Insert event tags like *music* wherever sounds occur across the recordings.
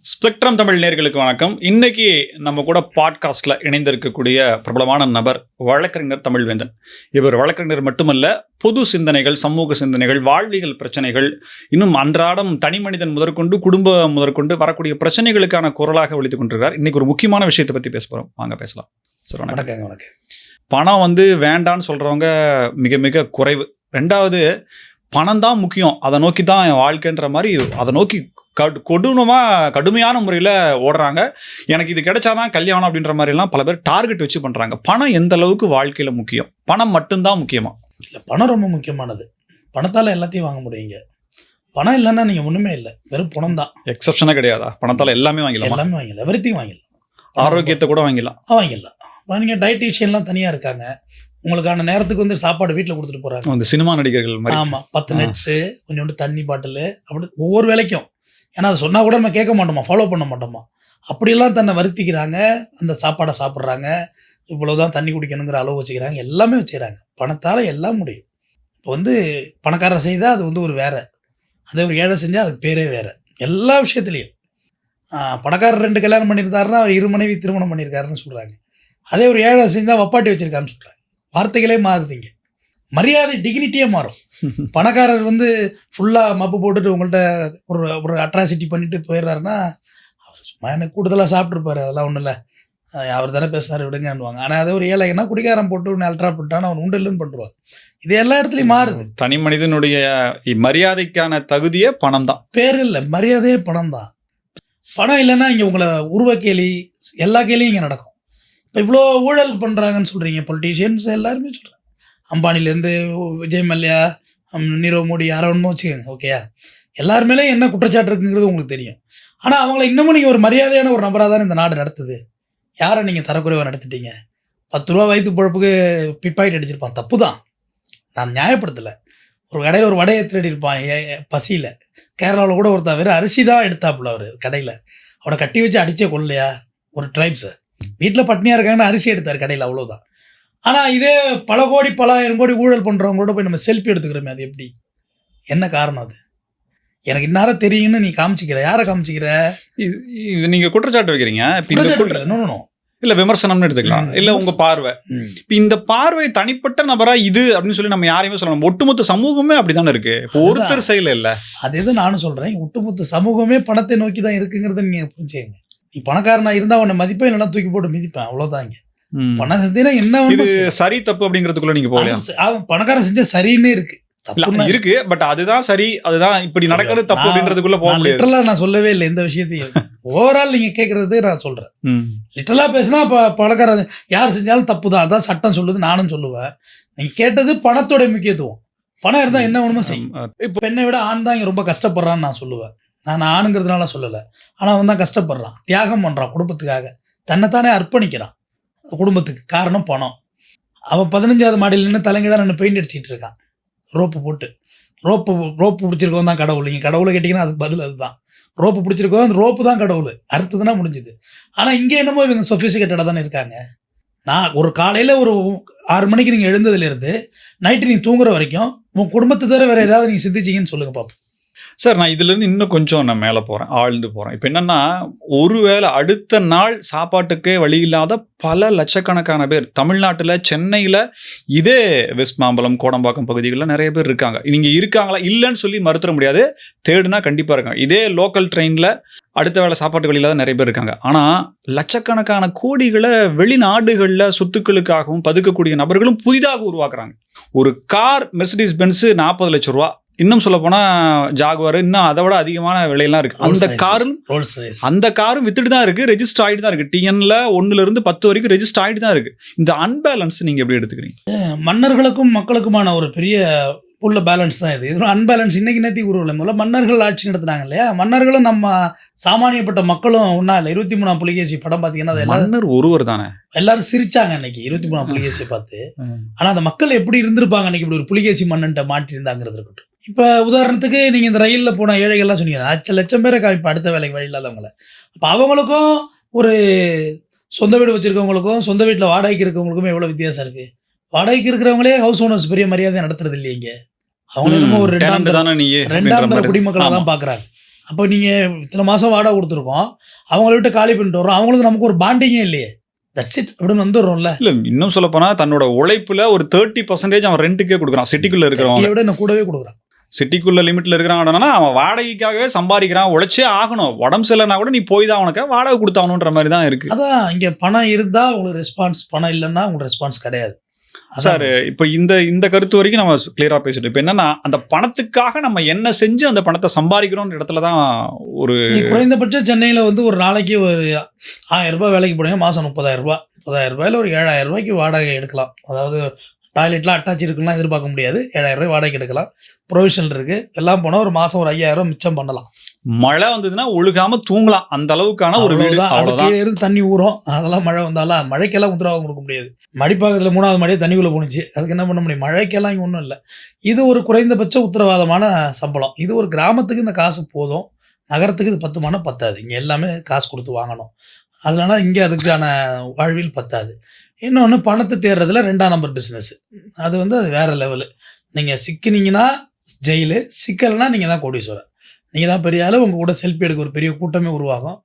Spectrum Tamil நேர்களுக்கு வணக்கம். இன்னைக்கு நம்ம கூட பாட்காஸ்ட்ல இணைந்திருக்கக்கூடிய பிரபலமான நபர் வழக்கறிஞர் தமிழ்வேந்தன். இவர் வழக்கறிஞர் மட்டுமல்ல பொது சிந்தனைகள் சமூக சிந்தனைகள் வாழ்வியல் பிரச்சனைகள் இன்னும் அன்றாடம் தனி மனிதன் முதற்கொண்டு குடும்பம் முதற்கொண்டு வரக்கூடிய பிரச்சனைகளுக்கான குரலாக ஒழித்துக் கொண்டிருக்கார் இன்னைக்கு ஒரு முக்கியமான விஷயத்தை பத்தி பேச போறோம். வாங்க பேசலாம். சார் வணக்கம். வணக்கம். பணம் வந்து வேண்டான்னு சொல்றவங்க மிக மிக குறைவு. ரெண்டாவது பணம் தான் முக்கியம். அதை நோக்கி தான் என் வாழ்க்கைன்ற மாதிரி அதை நோக்கி கடு கொடூரமாக கடுமையான முறையில் ஓடுறாங்க. எனக்கு இது கிடைச்சாதான் கல்யாணம் அப்படின்ற மாதிரிலாம் பல பேர் டார்கெட் வச்சு பண்ணுறாங்க பணம் எந்த அளவுக்கு வாழ்க்கையில் முக்கியம்? பணம் மட்டும்தான் முக்கியமா? இல்லை பணம் ரொம்ப முக்கியமானது. பணத்தால் எல்லாத்தையும் வாங்க முடியுங்க. பணம் இல்லைன்னா நீங்கள் ஒன்றுமே இல்லை. வெறும் பணம் தான் எக்ஸப்ஷனே கிடையாதா? பணத்தால் எல்லாமே வாங்கிடலாம்? எல்லாமே வாங்கிடலாம். எவ்ரித்திங் வாங்கிடலாம். ஆரோக்கியத்தை கூட வாங்கிடலாம். வாங்கிடலாம். நீங்கள் டயட்டீஷியன்லாம் தனியாக இருக்காங்க. உங்களுக்கான நேரத்துக்கு வந்து சாப்பாடு வீட்டில் கொடுத்துட்டு போகிறாங்க இந்த சினிமா நடிகர்கள் மாதிரி. ஆமாம் பத்து. நெட்ஸு கொஞ்சோண்டு தண்ணி பாட்டில் அப்படி ஒவ்வொரு வேலைக்கும். ஏன்னா அதை சொன்னால் கூட நம்ம கேட்க மாட்டோமா ஃபாலோ பண்ண மாட்டோமா? அப்படியெல்லாம் தன்னை வருத்திக்கிறாங்க அந்த சாப்பாடை சாப்பிட்றாங்க இவ்வளவுதான் தண்ணி குடிக்கணுங்கிற அளவு வச்சுக்கிறாங்க எல்லாமே வச்சுக்கிறாங்க. பணத்தால் எல்லாம் முடியும். இப்போ வந்து பணக்காரர் செய்தால் அது வந்து ஒரு வேற. அதே ஒரு ஏழை செஞ்சால் அதுக்கு பேரே வேற. எல்லா விஷயத்துலையும். பணக்காரர் ரெண்டு கல்யாணம் பண்ணியிருந்தாருன்னா அவர் இரு மனைவி திருமணம் பண்ணியிருக்காருன்னு சொல்கிறாங்க அதே ஒரு ஏழை செஞ்சால் வப்பாட்டி வச்சிருக்காருன்னு சொல்கிறாங்க வார்த்தைகளே மாறுதுங்க. மரியாதை டிகினிட்டியே மாறும். பணக்காரர் வந்து ஃபுல்லாக மப்பு போட்டுட்டு உங்கள்கிட்ட ஒரு ஒரு அட்ராசிட்டி பண்ணிட்டு போயிடுறாருன்னா அவர் சும்மா எனக்கு கூடுதலாக சாப்பிட்ருப்பாரு அதெல்லாம் ஒன்றும் இல்லை. அவர் தானே பேசுனார் விடுங்கன்னுவாங்க. ஆனால் அதே ஒரு ஏழைன்னா குடிகாரம் போட்டு ஒன்று அல்ட்ரா போட்டான்னு அவன் உண்டு இல்லைன்னு பண்ணுவாங்க இது எல்லா இடத்துலையும் மாறுது. தனி மனிதனுடைய மரியாதைக்கான தகுதியே பணம் தான் பேர் இல்லை மரியாதையே பணம் தான் பணம் இல்லைன்னா இங்கே உங்களை உருவ கேலி எல்லா கேலியும் இங்கே நடக்கும். இவ்வளோ ஊழல் பண்ணுறாங்கன்னு சொல்கிறீங்க பொலிட்டீஷியன்ஸ் எல்லாருமே சொல்கிறாங்க அம்பானிலேருந்து விஜய் மல்லையா நீரவ் மோடி யாரோ வச்சுக்கோங்க ஓகேயா எல்லார் மேலேயும் என்ன குற்றச்சாட்டு இருக்குங்கிறது உங்களுக்கு தெரியும். ஆனால் அவங்கள இன்னமும் நீங்கள் ஒரு மரியாதையான ஒரு நபராக தானே இந்த நாடு நடத்துது. யாரை நீங்கள் தரக்குறைவாக நடத்திட்டீங்க? பத்து ரூபா வயிற்று பொழப்புக்கு பிட்பாக்கெட் அடிச்சிருப்பான். தப்பு தான் நான் நியாயப்படுத்தலை. ஒரு கடையில் ஒரு வடையை திருடி இருப்பான் பசியில். கேரளாவில் கூட ஒருத்தன் வெறும் அரிசி தான் எடுத்தாப்புல அவர் கடையில். அவனை கட்டி வச்சு அடித்தே கொள்ளையா ஒரு ட்ரைப்ஸை வீட்டில் பட்னியாக இருக்காங்கன்னு அரிசி எடுத்தார் கடையில் அவ்வளோதான் ஆனால் இதே பல கோடி பல ஆயிரம் கோடி ஊழல் பண்ணுறவங்களோட போய் நம்ம செல்ஃபி எடுத்துக்கிறோமே அது எப்படி? என்ன காரணம் அது? எனக்கு இன்னாரம் தெரியும்னு நீ காமிச்சிக்கிற யாரை காமிச்சிக்கிற? இது- இது நீங்க குற்றச்சாட்டு வைக்கிறீங்க. நோ இல்ல விமர்சனம்னு எடுத்துக்கலாம். இல்ல உங்க பார்வை. இப்ப இந்த பார்வை தனிப்பட்ட நபரா இது அப்படின்னு சொல்லி நம்ம யாரையுமே சொல்லணும் ஒட்டுமொத்த சமூகமே அப்படிதானே இருக்கு. இப்ப அதுதான். ஒருத்தர் செயல இல்ல. அது எது நானும் சொல்கிறேன் ஒட்டுமொத்த சமூகமே பணத்தை நோக்கி தான் இருக்குங்கிறத நீங்கள் புரிஞ்சுங்க நீ பணக்காரனா இருந்தால் உன்னை மதிப்பேன் இல்லைன்னா தூக்கி போட்டு மிதிப்பேன். அவ்வளோதான் இங்கே. பணம் செஞ்சீங்கன்னா என்ன இது. சரி தப்பு அப்படிங்கிறதுக்குள்ள நீங்க அவன் பணக்காரன் செஞ்ச சரின்னு இருக்கு. இருக்கு பட் அதுதான் சரி அதுதான் இப்படி நடக்கிறது தப்பு அப்படின்றதுக்குள்ள போக லிட்டரலா நான் சொல்லவே இல்லை எந்த விஷயத்தையும் ஓவரால் *laughs* நீங்க கேட்கறது நான் சொல்றேன். லிட்டரலா பேசினா இப்போ பணக்காரன் யார் செஞ்சாலும் தப்பு தான். அதான் சட்டம் சொல்லுது நானும் சொல்லுவேன். நீங்க கேட்டது பணத்தோட முக்கியத்துவம். பணம் இருந்தா என்ன வேணுமோ செய்யும் இப்போ பெண்ணை விட ஆண் தான் இங்க ரொம்ப கஷ்டப்படுறான்னு நான் சொல்லுவேன். நான் ஆணுங்கிறதுனால சொல்லலை. ஆனால் அவன் தான் கஷ்டப்படுறான். தியாகம் பண்ணுறான் குடும்பத்துக்காக. தன்னைத்தானே அர்ப்பணிக்கிறான். குடும்பத்துக்கு காரணம் பணம். அவன் பதினஞ்சாவது மாடியில் நின்று தலைங்க தான் நின்று பெயிண்ட் அடிச்சிட்டு இருக்கான். ரோப்பு போட்டு. ரோப்பு ரோப்பு பிடிச்சிருக்கோம் தான் கடவுள். நீங்கள் கடவுளை கேட்டிங்கன்னா அதுக்கு பதில் அதுதான். ரோப்பு பிடிச்சிருக்கோம் அந்த ரோப்பு தான் கடவுள். அறுத்ததுன்னா முடிஞ்சுது. ஆனால் இங்கே என்னமோ இவங்க சொஃபிசிகேட்டடாக தானே இருக்காங்க. நான் ஒரு காலையில் ஒரு ஆறு மணிக்கு நீங்கள் எழுந்ததுலேருந்து நைட்டு நீங்கள் தூங்குற வரைக்கும் உன் குடும்பத்தை தவிர வேறு ஏதாவது நீங்கள் சிந்திச்சிங்கன்னு சொல்லுங்கள் பாப்போம். சார் நான் இதுலேருந்து இன்னும் கொஞ்சம் நான் மேலே போகிறேன் ஆழ்ந்து போகிறேன் இப்போ என்னன்னா ஒருவேளை அடுத்த நாள் சாப்பாட்டுக்கே வழி இல்லாத பல லட்சக்கணக்கான பேர் தமிழ்நாட்டில் சென்னையில் இதே வெஸ்ட் மாம்பலம் கோடம்பாக்கம் பகுதிகளில் நிறைய பேர் இருக்காங்க. நீங்கள் இருக்காங்களா இல்லைன்னு சொல்லி மறுத்துற முடியாது தேடுனா கண்டிப்பாக இருக்காங்க இதே லோக்கல் ட்ரெயினில் அடுத்த வேளை சாப்பாட்டு வழியில தான் நிறைய பேர் இருக்காங்க. ஆனால் லட்சக்கணக்கான கோடிகளை வெளிநாடுகளில் சொத்துக்களுக்காகவும் பதுக்கக்கூடிய நபர்களும் புதிதாக உருவாக்குறாங்க. ஒரு கார் மெர்சிடிஸ் பென்ஸு நாற்பது லட்சம் ரூபா இன்னும் சொல்ல போனா ஜாகுவார் இன்னும் அதை விட அதிகமான விலையெல்லாம் இருக்கு. அந்த. காரும் அந்த காரும் வித்துட்டு தான் இருக்கு ரெஜிஸ்டர் ஆயிட்டு தான் இருக்கு. டிஎன்ல ஒன்னுல இருந்து பத்து வரைக்கும் ரெஜிஸ்டர் ஆயிட்டு தான் இருக்கு. இந்த அன்பேலன்ஸ் நீங்க எப்படி எடுத்துக்கிறீங்க? மன்னர்களுக்கும் மக்களுக்குமான ஒரு பெரிய உள்ள பேலன்ஸ் தான் இது. இது அன்பேலன்ஸ் இன்னைக்கு நேத்தி உருவலை முதல்ல மன்னர்கள் ஆட்சி நடத்துனாங்க இல்லையா? மன்னர்களும் நம்ம சாமானியப்பட்ட மக்களும் ஒன்றா இல்லை இருபத்தி மூணாம் புலிகேசி படம் பார்த்தீங்கன்னா அது மன்னர் ஒருவர் தானே? எல்லாரும் சிரிச்சாங்க அன்னைக்கு இருபத்தி மூணாம் புலிகேசியை பார்த்து. ஆனால் அந்த மக்கள் எப்படி இருந்திருப்பாங்க அன்னைக்கு இப்படி ஒரு புலிகேசி மன்னன்ட்ட மாட்டியிருந்தாங்கிறது இருக்கட்டும். இப்போ உதாரணத்துக்கு நீங்கள் இந்த ரயிலில் போன ஏழைகள்லாம் சொன்னீங்க லட்சம் லட்சம் பேரை காமிப்பேன் அடுத்த வேலைக்கு வழி இல்லாதவங்கள. அப்போ அவங்களுக்கும் ஒரு சொந்த வீடு வச்சிருக்கவங்களுக்கும் சொந்த வீட்டில் வாடகைக்கு இருக்கவங்களுக்கும் எவ்வளோ வித்தியாசம் இருக்குது வாடகைக்கு இருக்கிறவங்களே ஹவுஸ் ஓனர்ஸ் பெரிய மரியாதை நடத்துறது இல்லையே இங்க. அவங்க என்னமோ ஒரு ரெண்டாம் ரெண்டாம் தர குடிமக்களாக தான் பார்க்குறாங்க அப்போ நீங்கள் இத்தனை மாதம் வாடகை கொடுத்துருக்கோம் அவங்கள விட்டு காலி பண்ணிட்டு வரோம் அவங்களுக்கு நமக்கு ஒரு பாண்டிங்கே இல்லையே. தட்ஸ் இட் அப்படின்னு வந்துடுறோம்ல. இல்ல இன்னும் சொல்ல போனா தன்னோட உழைப்புல ஒரு தேர்ட்டி பர்சன்டேஜ் அவன் ரெண்டுக்கே கொடுக்குறான். சிட்டிக்குள்ள இருக்கிறவங்க விட இன்னும் கூடவே கொடுக்குறான். சிட்டிக்குள்ள லிமிட்ல இருக்கிறாங்கன்னா அவன் வாடகைக்காகவே சம்பாதிக்கிறான் உழைச்சே ஆகணும். உடம்பு சரியில்லைனா கூட நீ போய் தான் அவனுக்கு வாடகை கொடுத்தாகணுன்ற மாதிரி தான் இருக்கு. அதான் இங்கே பணம் இருந்தால் உங்களுக்கு ரெஸ்பான்ஸ் பணம் இல்லைன்னா உங்களுக்கு ரெஸ்பான்ஸ் கிடையாது. சார் இப்போ இந்த இந்த கருத்து வரைக்கும் நம்ம கிளியரா பேசிட்டு இப்போ என்னன்னா அந்த பணத்துக்காக நம்ம என்ன செஞ்சு அந்த பணத்தை சம்பாதிக்கிறோம்ன்ற இடத்துல தான் ஒரு குறைந்தபட்சம் சென்னையில் வந்து ஒரு நாளைக்கு ஒரு ஆயிரம் ரூபாய் வேலைக்கு போனீங்க மாதம் முப்பதாயிரம் ரூபாய். முப்பதாயிரம் ரூபாயில் ஒரு ஏழாயிரம் ரூபாய்க்கு வாடகை எடுக்கலாம். அதாவது டாய்லெட்லாம் அட்டாச் இருக்குன்னா எதிர்பார்க்க முடியாது. ஏழாயிரம் ரூபாய் வாடகை எடுக்கலாம். ப்ரொவிஷன் இருக்குது எல்லாம் போனால் ஒரு மாதம் ஒரு ஐயாயிரம் ரூபாய் மிச்சம் பண்ணலாம். மழை வந்ததுன்னா ஒழுகாம தூங்கலாம். அந்த அளவுக்கான ஒரு வீடு. கீழே இருந்து தண்ணி ஊறும். அதெல்லாம் மழை வந்தாலும் மழைக்கெல்லாம் உத்தரவாதம் கொடுக்க முடியாது. மடிப்பாக்கத்தில் மூணாவது மடியே தண்ணிக்குள்ளே போணுச்சு. அதுக்கு என்ன பண்ண முடியும்? மழைக்கெல்லாம் இங்கே ஒன்றும் இல்லை. இது ஒரு குறைந்தபட்ச உத்தரவாதமான சம்பளம். இது ஒரு கிராமத்துக்கு இந்த காசு போதும். நகரத்துக்கு இது பத்துமானா பத்தாது. இங்கே எல்லாமே காசு கொடுத்து வாங்கணும். அதனால இங்கே அதுக்கான வாழ்வில் பத்தாது. இன்னொன்று பணத்தை தேடுறதுல ரெண்டாம் நம்பர் பிஸ்னஸ் அது வந்து அது வேறு லெவலு நீங்கள் சிக்கினீங்கன்னா ஜெயிலு சிக்கலைன்னா நீங்கள் தான் கோடீஸ்வரர் நீங்கள் தான் பெரிய அளவு உங்கள் கூட செல்ஃபி எடுக்க ஒரு பெரிய கூட்டமே உருவாகும்.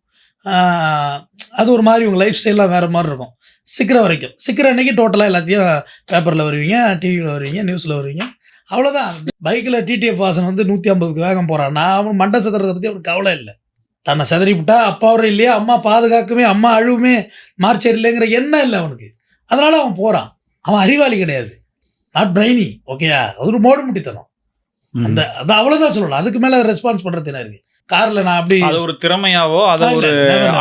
அது ஒரு மாதிரி உங்கள் லைஃப் ஸ்டைலாம் வேறு மாதிரி இருக்கும். சிக்கிற வரைக்கும். சிக்கிற அன்றைக்கி டோட்டலாக எல்லாத்தையும் பேப்பரில் வருவீங்க டிவியில் வருவீங்க நியூஸில் வருவீங்க. அவ்வளோதான் பைக்கில் டிடிஎஃப் வாசன் வந்து நூற்றி ஐம்பதுக்கு வேகம் போகிறான் நான் அவன் மண்டை சதுறதை பற்றி அவனுக்கு கவலை இல்லை. தன்னை செதறி விட்டா அப்பா வர இல்லையா? அம்மா பாதுகாக்குமே அம்மா அழுவுமே மார்ச்சர் இல்லைங்கிற எண்ணம் இல்லை அவனுக்கு. அதனால அவன் போகிறான் அவன் அறிவாளி கிடையாது. நாட் பிரைனி ஓகேயா அது ஒரு மோடு முட்டித்தனம். அந்த அது அவ்வளோதான் சொல்லலாம் அதுக்கு மேலே ரெஸ்பான்ஸ் பண்ணுறது என்ன இருக்கு? காரில் நான் அப்படி அது ஒரு திறமையாவோ அதை ஒரு.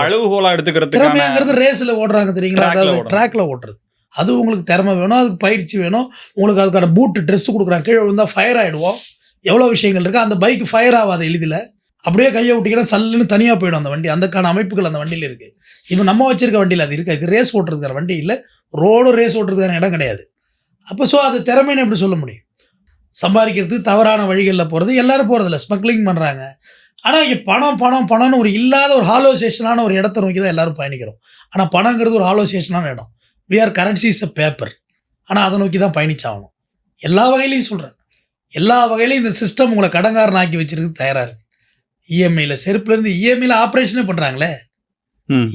அளவுகோலா எடுத்துக்கிறதுக்கான திறமையாங்கிறது ரேஸில் ஓடுறாங்க தெரியுங்களா? அதாவது ஓடுறது. ட்ராக்ல ஓட்டுறது அது உங்களுக்கு திறமை வேணும் அதுக்கு பயிற்சி வேணும். உங்களுக்கு அதுக்கான பூட்டு ட்ரெஸ் கொடுக்குறாங்க. கீழே விழுந்தா ஃபயர் ஆகிடுவோம் எவ்வளோ விஷயங்கள் இருக்குது அந்த பைக் ஃபயர் ஆகாது எளிதில். அப்படியே கையை விட்டிங்கன்னா சல்லுன்னு தனியாக போயிடும் அந்த வண்டி. அதுக்கான அமைப்புகள் அந்த வண்டியில் இருக்குது இப்போ நம்ம வச்சிருக்க வண்டியில் அது இருக்குது இது ரேஸ் ஓட்டுறதுக்கான வண்டி இல்லை. ரோடும் ரேஸ் ஓட்டுறதுக்கான இடம் கிடையாது. அப்போ ஸோ அது திறமைன்னு எப்படி சொல்ல முடியும்? சம்பாதிக்கிறதுக்கு தவறான வழிகளில் போகிறது எல்லாரும் போகிறதில்ல ஸ்மக்லிங் பண்ணுறாங்க ஆனால் இங்கே பணம் பணம் பணம்னு ஒரு இல்லாத ஒரு ஹாலோசேஷனான ஒரு இடத்த நோக்கி தான் எல்லாரும் பயணிக்கிறோம். ஆனால் பணங்கிறது ஒரு ஹாலோசேஷனான இடம். We are currency is a paper ஆனால் அதை நோக்கி தான் பயணிச்சாகணும். எல்லா வகையிலையும் சொல்கிறேன் எல்லா வகையிலையும் இந்த சிஸ்டம் உங்களை கடங்காரன் ஆக்கி வச்சிருக்கு தயாராக இருக்கு. E இஎம்ஐயில் செருப்புலேருந்து இஎம்ஐயில் ஆப்ரேஷனே பண்ணுறாங்களே.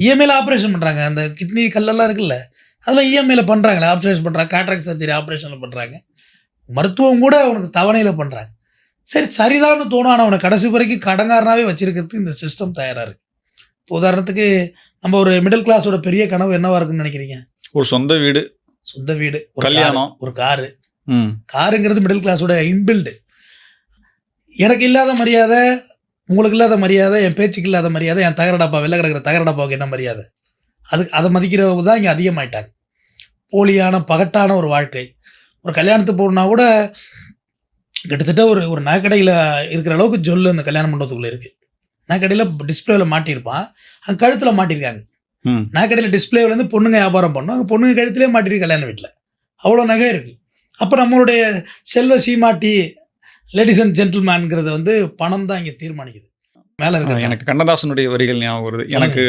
இஎம்ஐயில் ஆப்ரேஷன் பண்ணுறாங்க அந்த கிட்னி கல்லெல்லாம் இருக்குல்ல? அதெல்லாம் E இஎம்ஐயில் பண்ணுறாங்களே ஆப்ரேஷன் பண்ணுறாங்க கேட்ராக்ட் சர்ஜரி ஆப்ரேஷனில் பண்ணுறாங்க மருத்துவம் கூட அவனுக்கு தவணையில் பண்ணுறாங்க சரி சரிதான்னு தோணும் ஆனால் அவனை கடைசி வரைக்கும் கடங்காரனாகவே வச்சிருக்கிறதுக்கு இந்த சிஸ்டம் தயாராக இருக்குது இப்போ உதாரணத்துக்கு நம்ம ஒரு மிடில் கிளாஸோட பெரிய கனவு என்னவா இருக்குன்னு நினைக்கிறீங்க? ஒரு சொந்த வீடு. சொந்த வீடு ஒரு கல்யாணம். ஒரு காரு. காருங்கிறது மிடில் கிளாஸோட இன்பில்டு எனக்கு இல்லாத மரியாதை உங்களுக்கு இல்லாத மரியாதை என் பேச்சுக்கு இல்லாத மரியாதை என் தகரடப்பா வெளில கிடக்கிற தகரடப்பாவுக்கு என்ன மரியாதை? அதுக்கு அதை மதிக்கிறவங்க தான் இங்கே அதிகமாயிட்டாங்க. போலியான பகட்டான ஒரு வாழ்க்கை. ஒரு கல்யாணத்துக்கு போகணுன்னா கூட கிட்டத்தட்ட ஒரு ஒரு நகைக்கடையில் இருக்கிற அளவுக்கு ஜொல்லு அந்த கல்யாண மண்டபத்துக்குள்ளே இருக்குது நகைக்கடையில் டிஸ்பிளேவில் மாட்டியிருப்பான். அங்கே கழுத்தில் மாட்டியிருக்காங்க. நகைக்கடையில் டிஸ்பிளேவிலேருந்து பொண்ணுங்க வியாபாரம் பண்ணும். அங்கே பொண்ணுங்க கழுத்திலே மாட்டிருக்கு கல்யாண வீட்டில் அவ்வளோ நகை இருக்குது அப்போ நம்மளுடைய செல்வ சீமாட்டி லேடிஸ் அண்ட் ஜென்டில்மேன்ங்கிறத வந்து பணம் தான் இங்கே தீர்மானிக்குது. மேலே இருக்க எனக்கு கண்ணதாசனுடைய வரிகள் ஞாபகம் வருது. எனக்கு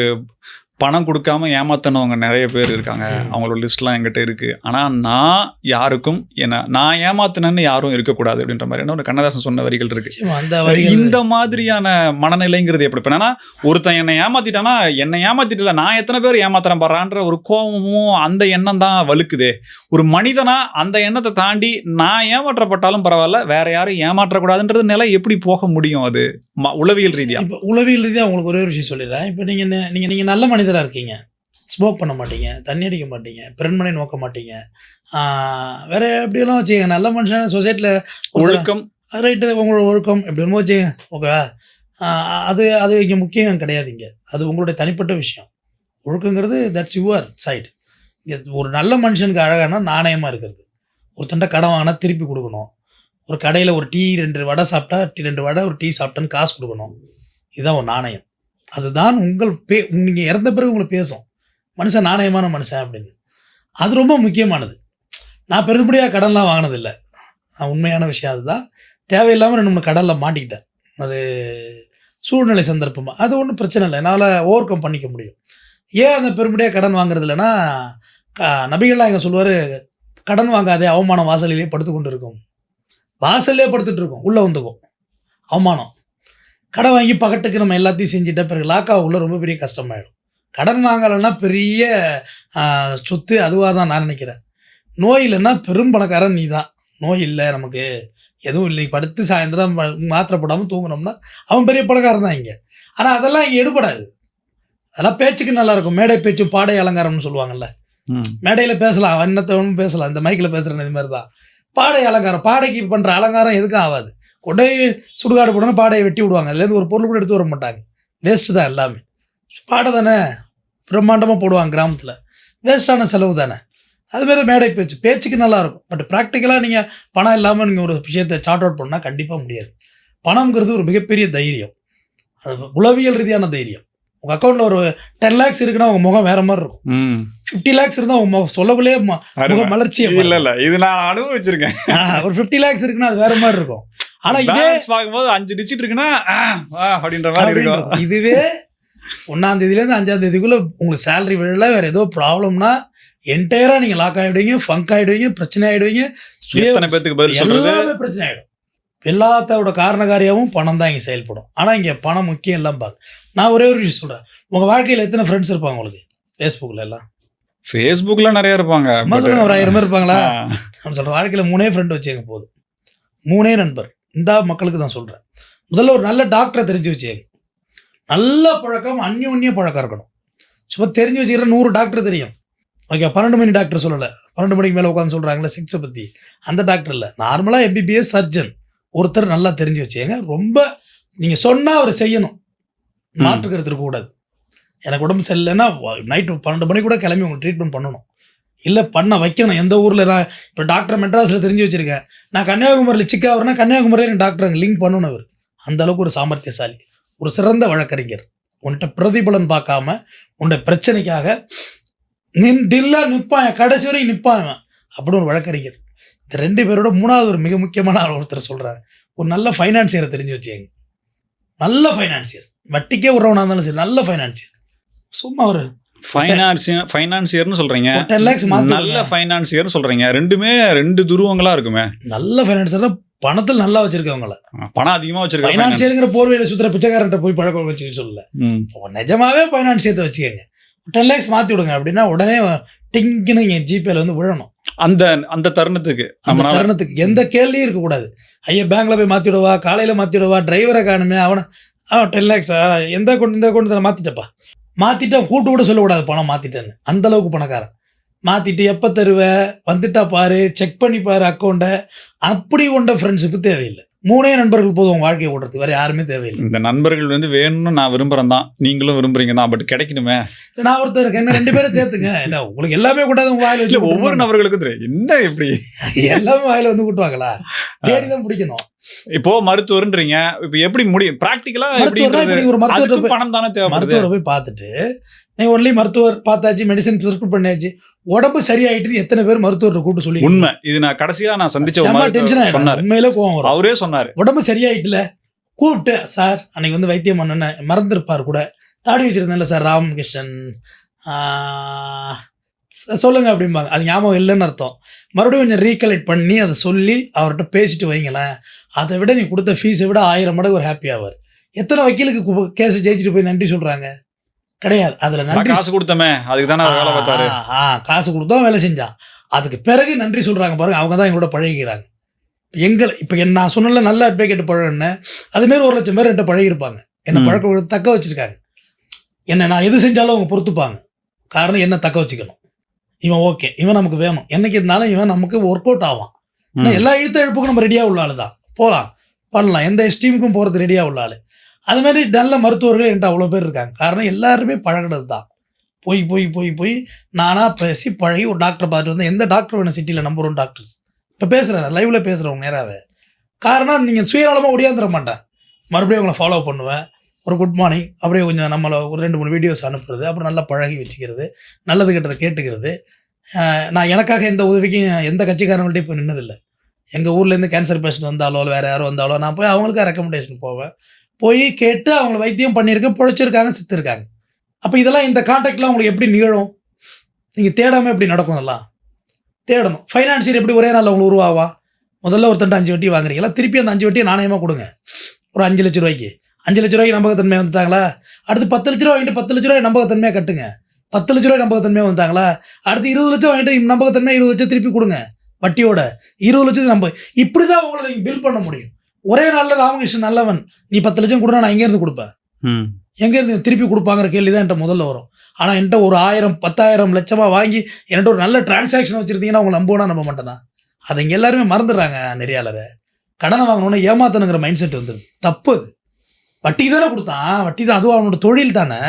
பணம் கொடுக்காம ஏமாத்தினவங்க நிறைய பேர் இருக்காங்க. அவங்களோட லிஸ்ட்லாம் என்கிட்ட இருக்கு. ஆனா நான் யாருக்கும் என்ன நான் ஏமாத்தினேன்னு யாரும் இருக்கக்கூடாது அப்படின்ற மாதிரி என்ன ஒரு கண்ணதாசன் சொன்ன வரிகள் இருக்கு. இந்த மாதிரியான மனநிலைங்கிறது எப்படி என்னன்னா ஒருத்தன் என்னை ஏமாத்திட்டானா என்னை ஏமாத்திட்டல நான் எத்தனை பேர் ஏமாத்துறேன் பாறான்ற ஒரு கோபமும் அந்த எண்ணம் தான் வலுக்குதே ஒரு மனிதனா அந்த எண்ணத்தை தாண்டி நான் ஏமாற்றப்பட்டாலும் பரவாயில்ல வேற யாரும் ஏமாற்றக்கூடாதுன்றது நிலை எப்படி போக முடியும் அது? உளவியல் ரீதியா. உளவியல் ரீதியாக உங்களுக்கு ஒரே ஒரு விஷயம் சொல்லிடுறேன். இப்போ நீங்கள் நீங்கள் நீங்கள் நல்ல மனிதராக இருக்கீங்க. ஸ்மோக் பண்ண மாட்டீங்க தண்ணி அடிக்க மாட்டீங்க பெருண்மனை நோக்க மாட்டீங்க. வேற எப்படியெல்லாம் வச்சுக்கங்க நல்ல மனுஷன் சொசைட்டியில் ஒழுக்கம். ரைட்டு உங்களோட ஒழுக்கம் எப்படி வேணுமோ வச்சுங்க ஓகேவா அது அது இங்கே முக்கியம் கிடையாது இங்கே. அது உங்களுடைய தனிப்பட்ட விஷயம். ஒழுக்கங்கிறது தட்ஸ் யுவர் சைடு இங்கே ஒரு நல்ல மனுஷனுக்கு அழகானா நாணயமாக இருக்கிறது. ஒருத்தன்ட்ட கடன் வாங்கினா திருப்பி கொடுக்கணும். ஒரு கடையில் ஒரு டீ ரெண்டு வடை சாப்பிட்டா டீ ரெண்டு வடை ஒரு டீ சாப்பிட்டான்னு காசு கொடுக்கணும். இதுதான் ஒரு நாணயம். அதுதான் உங்கள் பே நீங்கள் இறந்த பிறகு உங்களை பேசும். மனுஷன் நாணயமான மனுஷன் அப்படின்னு. அது ரொம்ப முக்கியமானது. நான் பெருபடியாக கடன்லாம் வாங்கினதில்லை. உண்மையான விஷயம் அதுதான். தேவையில்லாமல் ரெண்டு மூணு கடலில் மாட்டிக்கிட்டேன். அது சூழ்நிலை சந்தர்ப்பமாக அது ஒன்றும் பிரச்சனை இல்லை. என்னால் ஓவர் கம் பண்ணிக்க முடியும். ஏன் அந்த பெரும்படியாக கடன் வாங்குறது இல்லைன்னா க- நபிகள்லாம் எங்க சொல்லுவார் கடன் வாங்காதே அவமானம் வாசலிலே படுத்து கொண்டு இருக்கும் வாசல்லே படுத்துட்டு இருக்கும். உள்ளே வந்துக்கும். அவமானம். கடன் வாங்கி பகட்டுக்கு நம்ம எல்லாத்தையும் செஞ்சுட்ட பிறகு லாக் ஆகக்குள்ள ரொம்ப பெரிய கஷ்டமாயிடும். கடன் வாங்கலைன்னா பெரிய சொத்து அதுவாக தான் நான் நினைக்கிறேன். நோய் இல்லைன்னா பெரும் பணக்காரன் நீ தான் நோய் இல்லை நமக்கு. எதுவும் இல்லை. படுத்து சாயந்தரம் மாத்திரை போடாமல் தூங்குனோம்னா அவன் பெரிய பணக்காரன் தான் இங்கே. ஆனால் அதெல்லாம் இங்கே எடுபடாது. அதெல்லாம் பேச்சுக்கு நல்லா இருக்கும். மேடை பேச்சு பாடை அலங்காரம்னு சொல்லுவாங்கல்ல. மேடையில் பேசலாம். வண்ணத்தவனும் பேசலாம். இந்த மைக்கில் பேசுகிறேன் இது மாதிரி தான் பாடை அலங்காரம். பாடைக்கு பண்ணுற அலங்காரம் எதுக்கும் ஆகாது கொண்டை சுடுகாடு போடணும் பாடையை வெட்டி விடுவாங்க. அதுலேருந்து ஒரு பொருள் கூட எடுத்து வர மாட்டாங்க. வேஸ்ட்டு தான் எல்லாமே. பாடை தானே? பிரம்மாண்டமாக போடுவாங்க கிராமத்தில். வேஸ்ட்டான செலவு தானே. அதுமாரி மேடை பேச்சு. பேச்சுக்கு நல்லா இருக்கும் பட் ப்ராக்டிக்கலாக நீங்கள் பணம் இல்லாமல் நீங்கள் ஒரு விஷயத்தை சார்ட் அவுட் பண்ணால் கண்டிப்பாக முடியாது. பணம்ங்கிறது ஒரு மிகப்பெரிய தைரியம். அது உளவியல் ரீதியான தைரியம். உங்கள் அக்கௌண்ட்டில் ஒரு டென் லேக்ஸ் இருக்குன்னா உங்கள் முகம் வேற மாதிரி இருக்கும். ஃபிஃப்டி லேக்ஸ் இருந்தால் உங்கள் முகம் சொல்லக்குள்ளே. முக மலர்ச்சியை இல்ல இல்ல. இது நான் அனுபவிச்சிருக்கேன். ஒரு ஃபிஃப்டி லேக்ஸ் இருக்குன்னா அது வேற மாதிரி இருக்கும். ஆனா இதே பார்க்கும்போது அஞ்சு டிஜிட் இருக்குன்னா அப்படின்ற மாதிரி இருக்கும். இதுவே ஒன்னாம் தேதியிலேருந்து அஞ்சாம் தேதிக்குள்ள உங்களுக்கு சேலரி விழல வேற ஏதோ ப்ராப்ளம்னா என்டையரா நீங்க லாக் ஆயிடுவீங்க ஃபங்க் ஆயிடுவீங்க பிரச்சனை ஆயிடுவீங்க எல்லாமே பிரச்சனை ஆயிடும். எல்லாத்தோட காரணகாரியாவும் பணம் தான் இங்க செயல்படும். ஆனா இங்க பணம் முக்கியம் எல்லாம் பார்க்க நான் ஒரே ஒரு விஷயம் சொல்றேன். உங்க வாழ்க்கையில எத்தனை ஃப்ரெண்ட்ஸ் இருப்பாங்க உங்களுக்கு? ஃபேஸ்புக்ல எல்லாம்? ஃபேஸ்புக்ல நிறைய இருப்பாங்க. ஒரு ஆயிரம் பேர் இருப்பாங்களா. நான் சொல்கிறேன் வாழ்க்கையில் மூணே ஃப்ரெண்டு வச்சுங்க போதும். மூணே நண்பர். இந்த மக்களுக்கு நான் சொல்கிறேன் முதல்ல ஒரு நல்ல டாக்டரை தெரிஞ்சு வச்சுங்க நல்ல பழக்கம் அந்யோன்ய பழக்கம் இருக்கணும். சும்மா தெரிஞ்சு வச்சுக்கிற நூறு டாக்டர் தெரியும். ஓகே பன்னெண்டு மணி டாக்டர் சொல்லலை. பன்னெண்டு மணிக்கு மேலே உட்காந்து சொல்கிறாங்களே சிக்ஸை பற்றி அந்த டாக்டர் இல்லை. நார்மலாக எம்பிபிஎஸ் சர்ஜன் ஒருத்தர் நல்லா தெரிஞ்சு வச்சுங்க ரொம்ப நீங்கள் சொன்னால் அவர் செய்யணும். ம். மாற்றுக்கிறது இருக்கக்கூடாது. எனக்கு உடம்பு சரியில்லைன்னா நைட்டு பன்னெண்டு மணி கூட கிளம்பி உங்களுக்கு ட்ரீட்மெண்ட் பண்ணணும். இல்லை பண்ண வைக்கணும். எந்த ஊரில் நான் இப்போ டாக்டர் மெட்ராஸில் தெரிஞ்சு வச்சிருக்கேன் நான் கன்னியாகுமரியில் சிக்கா வரேன்னா கன்னியாகுமரியில் எனக்கு டாக்டர் அங்கே லிங்க் பண்ணணும் அவர். அந்த அளவுக்கு ஒரு சாமர்த்தியசாலி. ஒரு சிறந்த வழக்கறிஞர். உன்கிட்ட பிரதிபலன் பார்க்காம உன்னுடைய பிரச்சனைக்காக நின் தில்லா நிற்பான் கடைசி வரைக்கும் நிற்பான் அப்படின்னு ஒரு வழக்கறிஞர். இந்த ரெண்டு பேரோட மூணாவது ஒரு மிக முக்கியமான ஆள் ஒருத்தர் சொல்கிறார் ஒரு நல்ல ஃபைனான்சியரை தெரிஞ்சு வச்சுங்க நல்ல ஃபைனான்சியர் வட்டிக்கே உறவனாக இருந்தாலும் சரி நல்ல ஃபைனான்சியர் சும்மா ஒரு ஃபைனான்சியர் ஃபைனான்சியர்னு சொல்றீங்க. டென் லேக்ஸ் நல்ல ஃபைனான்சியர் சொல்றீங்க. ரெண்டுமே ரெண்டு துருவங்களா இருக்குமே. நல்ல ஃபைனான்சியர்னா பணத்தில் நல்லா வச்சிருக்கவங்கள. பணம் அதிகமா வச்சிருக்காங்க ஃபைனான்சியருங்கிற போர்வையில் சுற்றுற பிச்சைக்காரன்ட்ட போய் பழக்கம் வச்சு சொல்லல. நிஜமாவே ஃபைனான்சியர்ட்ட வச்சுக்கோங்க. டென் லேக்ஸ் மாற்றி விடுங்க அப்படின்னா உடனே டிங்குன்னு இங்கே ஜிபேல வந்து விழணும். அந்த அந்த தருணத்துக்கு அந்த தருணத்துக்கு எந்த கேள்வியும் இருக்கக்கூடாது ஐயா பேங்க்ல போய் மாற்றி விடுவா காலையில் மாற்றி விடுவா டிரைவரை காணுமே அவனை ஆ டென் லேக்ஸா எந்த அக்கௌண்ட் இந்த தானே மாற்றிட்டப்பா மாற்றிட்டேன் கூட்டு கூட சொல்லக்கூடாது பணம் மாற்றிட்டேன்னு அந்த அளவுக்கு பணக்காரன். மாற்றிட்டு எப்போ தருவ? வந்துட்டா பாரு செக் பண்ணி பாரு அக்கௌண்ட்டை அப்படி கொண்ட ஃப்ரெண்ட்ஷிப்பு தேவையில்லை. மூணே நண்பர்கள் போதும் உன் வாழ்க்கையை ஓடுறதுக்கு வேற யாருமே தேவையில்லை. இந்த நண்பர்கள் வந்து வேணும்னு நான் விரும்புறேன் தான் நீங்களும் விரும்புறீங்க தான் பட் கிடைக்கணுமே. நான் ஒருத்தர் இருக்கேன். என்ன ரெண்டு பேரும் சேர்த்துங்க. இல்ல உங்களுக்கு எல்லாமே கூட்டாது உங்க வாயில வச்சு ஒவ்வொரு நபர்களுக்கும் தெரியும். என்ன இப்படி? எல்லாமே வாயில வந்து கூட்டுவாங்களா? தேடிதான் பிடிக்கணும். இப்போ மருத்துவர்ன்றீங்க. இப்போ எப்படி முடியும்? பிராக்டிக்கலா நீங்க ஒரு போய் பணம் தானே தேவைப்படுது. மருத்துவரை போய் பார்த்துட்டு நீ ஒன்லி மருத்துவர் பார்த்தாச்சு மெடிசன் ப்ரிஸ்கிரைப் பண்ணியாச்சு உடம்பு சரியாயிட்டு எத்தனை பேர் மருத்துவரை கூப்பிட்டு சொல்லி உண்மை. இது நான் கடைசியா நான் சந்திச்ச டென்ஷன் உண்மையிலே கோவம் அவரே சொன்னாரு. உடம்பு சரியாயிட்டுல கூப்பிட்டு சார் அன்னைக்கு வந்து வைத்தியம் பண்ணன மறந்துருப்பார் கூட. தாடி வச்சிருந்தேன்ல சார் ராமகிருஷ்ணன். சொல்லுங்க அப்படிம்பாங்க. அது ஞாபகம் இல்லைன்னு அர்த்தம். மறுபடியும் கொஞ்சம் ரீகலெக்ட் பண்ணி அதை சொல்லி அவர்கிட்ட பேசிட்டு வைங்களேன். அதை விட நீ கொடுத்த ஃபீஸை விட ஆயிரம் மடங்கு ஒரு ஹாப்பி ஆவார். எத்தனை வக்கீலுக்கு கேஸ் ஜெயிச்சுட்டு போய் நன்றி சொல்றாங்க? கிடையாது. அதுல நான் நன்றி காசு கொடுத்தமே அதுக்கு தானே வேலை பார்த்தாரு? ஆ, காசு கொடுத்தோம் வேலை செஞ்சான். அதுக்கு பிறகு நன்றி சொல்றாங்க பாருங்க அவங்க தான் எங்களோட பழகிக்கிறாங்க. எங்களை இப்போ என்ன நான் சொன்னல நல்ல அட்வொகேட் பழகின அதுமாரி ஒரு லட்சம் பேர் என்கிட்ட பழகிருப்பாங்க என்ன. பழக்க தக்க வச்சிருக்காங்க. என்ன நான் எது செஞ்சாலும் அவங்க பொறுத்துப்பாங்க. காரணம் என்ன தக்க வச்சுக்கணும். இவன் ஓகே இவன் நமக்கு வேணும். என்னைக்கு இருந்தாலும் இவன் நமக்கு ஒர்க் அவுட் ஆவான். எல்லா எழுத்து எழுப்புக்கும் நம்ம ரெடியாக உள்ள ஆளு தான் போகலாம் பண்ணலாம். எந்த ஸ்டீமுக்கும் போகிறது ரெடியாக உள்ள ஆளு. அது மாதிரி நல்ல மருத்துவர்கள் என்கிட்ட அவ்வளோ பேர் இருக்காங்க. காரணம் எல்லாருமே பழகினது தான். போய் போய் போய் போய் நானாக பேசி பழகி ஒரு டாக்டரை பார்த்துட்டு வந்து எந்த டாக்டர் வேணும் சிட்டியில் நம்பர் ஒன் டாக்டர்ஸ் இப்போ பேசுகிறேன் லைவில் பேசுகிறவங்க நேராகவே காரணம் நீங்கள் சுயநலமாக ஒடியாந்துட மாட்டேன். மறுபடியும் உங்களை ஃபாலோ பண்ணுவேன். ஒரு குட் மார்னிங் அப்படியே கொஞ்சம் நம்மளை ஒரு ரெண்டு மூணு வீடியோஸ் அனுப்புறது. அப்புறம் நல்லா பழகி வச்சுக்கிறது. நல்லது கெட்டதை கேட்டுக்கிறது. நான் எனக்காக எந்த உதவிக்கும் எந்த கட்சிக்காரங்கள்ட்டையும் போய் நின்னதில்லை. எங்கள் ஊர்லேருந்து கேன்சர் பேஷண்ட் வந்தாலோ இல்லை வேறு யாரோ வந்தாலோ நான் போய் அவங்களுக்கு ரெக்கமெண்டேஷன் போவேன். போய் கேட்டு அவங்கள வைத்தியம் பண்ணியிருக்கேன் பிழைச்சிருக்காங்க செத்துருக்காங்க. அப்போ இதெல்லாம் இந்த கான்டாக்ட்லாம் உங்களுக்கு எப்படி நிகழும்? நீங்கள் தேடாமல் எப்படி நடக்கும் இதெல்லாம்? தேடணும். ஃபைனான்சியர் எப்படி ஒரே நாளில் உங்களுக்கு உருவாவா? முதல்ல ஒருத்தன்ட்ட அஞ்சு வட்டி வாங்குறீங்களா? திருப்பி அந்த அஞ்சு வட்டியை நாணயமாக கொடுங்க. ஒரு அஞ்சு லட்ச ரூபாய்க்கு. அஞ்சு லட்ச ரூபாய்க்கு நம்பகத்தன்மை வந்துட்டாங்களா? அடுத்து பத்து லட்ச ரூபா வாங்கிட்டு பத்து லட்ச ரூபாய் நம்பகத்தன்மையாக கட்டுங்க. பத்து லட்ச ரூபாய் நம்பகத்தன்மையாக வந்துட்டாங்களா? அடுத்து இருபது லட்சம் வாங்கிட்டு நம்பகத்தன்மையாக இருபது லட்சம் திருப்பி கொடுங்க. வட்டியோட இருபது லட்சத்துக்கு நம்ப இப்படி தான் உங்களை நீங்கள் பில் பண்ண முடியும். ஒரே நாளில் ராமகிருஷ்ணன் நல்லவன். நீ பத்து லட்சம் கொடுனா நான் எங்கேருந்து கொடுப்பேன்? எங்கேருந்து திருப்பி கொடுப்பாங்கிற கேள்வி தான் என்கிட்ட முதல்ல வரும். ஆனால் என்கிட்ட ஒரு ஆயிரம் பத்தாயிரம் லட்சமாக வாங்கி என்கிட்ட ஒரு நல்ல டிரான்சாக்ஷன் வச்சுருந்தீங்கன்னா உங்களை நம்புவோனா நம்ப மாட்டேனா? அதை இங்கே எல்லாருமே மறந்துடுறாங்க நெறியாளரை. கடனை வாங்கணுன்னா ஏமாத்தணுங்கிற மைண்ட் செட் வந்துடுது தப்பு அது. வட்டிக்கு தானே கொடுத்தான். வட்டி தான் அதுவும் அவனோட தொழில் தானே.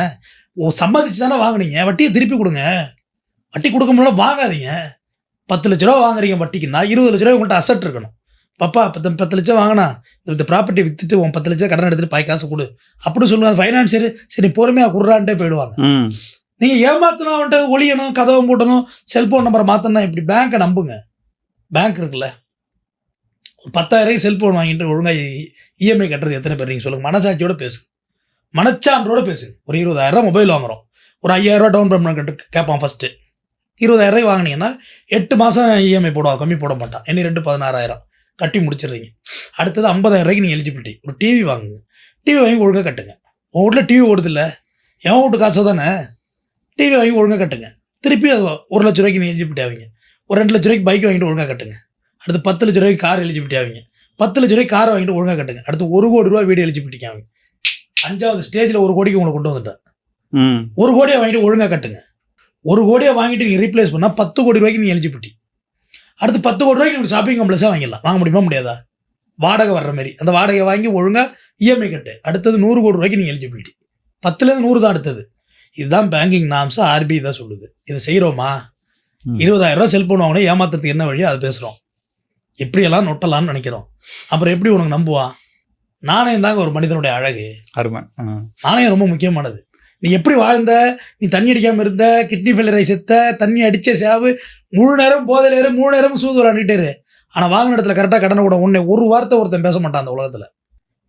ஓ சம்மதிச்சு தானே வாங்குனீங்க. வட்டியை திருப்பி கொடுங்க. வட்டி கொடுக்க முடியல வாங்காதீங்க. பத்து லட்ச ரூபா வாங்குறீங்க வட்டிக்குன்னா இருபது லட்ச ரூபா உங்கள்கிட்ட அசட் இருக்கணும். பப்பா பத்து பத்து லட்சம் வாங்கினா இந்த ப்ராப்பர்ட்டி வித்துட்டு உன் பத்து லட்சம் கடன் எடுத்துட்டு பாய் காசு கொடு. அப்படி சொல்லுவாங்க ஃபைனான்சியர் சரி பொறுமையாக குடுறான்ட்டே போயிடுவாங்க. ம். நீங்கள் ஏமாத்தணும் அவன்கிட்ட ஒளியணும் கதவை போட்டணும் செல்ஃபோன் நம்பரை மாற்றணும் இப்படி பேங்க்கை நம்புங்க. பேங்க் இருக்குல்ல. ஒரு பத்தாயிரம் செல்ஃபோன் வாங்கிட்டு ஒழுங்காக இஎம்ஐ கட்டுறது எத்தனை பேர் நீங்கள் சொல்லுங்கள் மனசாட்சியோட பேசுங்க. மனச்சான்றோட பேசுங்க. ஒரு இருபதாயிரம் மொபைல் வாங்குறோம். ஒரு ஐயாயிரரூவா டவுன் பேமெண்ட் கட்டு கேட்பான் ஃபஸ்ட்டு இருபதாயிரம் வாங்கினீங்கன்னா எட்டு மாதம் இஎம்ஐ போடுவான் கம்மி போட மாட்டான். இனி ரெண்டு பதினாறாயிரம். கட்டி முடிச்சிடுறீங்க. அடுத்தது ஐம்பதாயிரம் ரூபாய்க்கு நீங்கள் எலிஜிபிலிட்டி ஒரு டிவி வாங்குங்க. டிவி வாங்கி ஒழுங்காக கட்டுங்க. உங்கள் வீட்டில் டிவி ஓடுது இல்லை? என் வீட்டு காசு தானே? டிவி வாங்கி ஒழுங்காக கட்டுங்க. திருப்பி அது ஒரு லட்ச ரூபாய்க்கு நீங்கள் எலிஜிபிலிட்டி ஆவீங்க. ஒரு ரெண்டு லட்ச ரூபாய்க்கு பைக் வாங்கிட்டு ஒழுங்காக கட்டுங்க. அடுத்து பத்து லட்ச ரூபாய்க்கு கார் எலிஜிபிலிட்டி ஆவீங்க. பத்து லட்ச ரூபாய்க்கு காரை வாங்கிட்டு ஒழுங்காக கட்டுங்க. அடுத்து ஒரு கோடி ரூபா வீடு எலிஜிபிலிட்டி ஆவீங்க. அஞ்சாவது ஸ்டேஜில் ஒரு கோடிக்கு உங்களை கொண்டு வந்துட்டேன். ம். ஒரு கோடியை வாங்கிட்டு ஒழுங்காக கட்டுங்க. ஒரு கோடியை வாங்கிட்டு நீங்கள் ரீப்ளேஸ் பண்ணால் பத்து கோடி ரூபாய்க்கு நீங்கள் எலிஜிபிலிட்டி அடுத்து பத்து கோடி ரூபாய்க்கு நீங்கள் ஷாப்பிங் காம்ப்ளெக்ஸாக வாங்கிடலாம். வாங்க முடியுமா? முடியாதா? வாடகை வர்ற மாதிரி அந்த வாடகை வாங்கி ஒழுங்காக இஎம்ஐ கட்டு. அடுத்தது நூறு கோடி ரூபாய்க்கு நீங்கள் எலிஜிபிலிட்டி பத்துலேருந்து நூறு தான் அடுத்தது. இதுதான் பேங்கிங் நாம்ஸ் ஆர்பிஐ தான் சொல்லுது. இதை செய்கிறோமா. இருபதாயிரம் ரூபாய் செல்போன் வாங்கினா ஏமாத்துறதுக்கு என்ன வழியோ அதை பேசுகிறோம் எப்படியெல்லாம் நொட்டலாம்னு நினைக்கிறோம். அப்புறம் எப்படி உனக்கு நம்புவான்? நாணயம் தாங்க ஒரு மனிதனுடைய அழகு. அருமை. நாணயம் ரொம்ப முக்கியமானது. நீ எப்படி வாழ்ந்த? நீ தண்ணி அடிக்காமல் இருந்த கிட்னி ஃபெயிலரை செத்த தண்ணி அடித்த சேவு முழு நேரம் போதையில் இரு மூணு நேரம் சூது விளாண்டுட்டேரு ஆனால் வாங்கின இடத்துல கரெக்டாக கடனை கூட உன்னை ஒரு வார்த்தை ஒருத்தன் பேச மாட்டான் அந்த உலகத்தில்.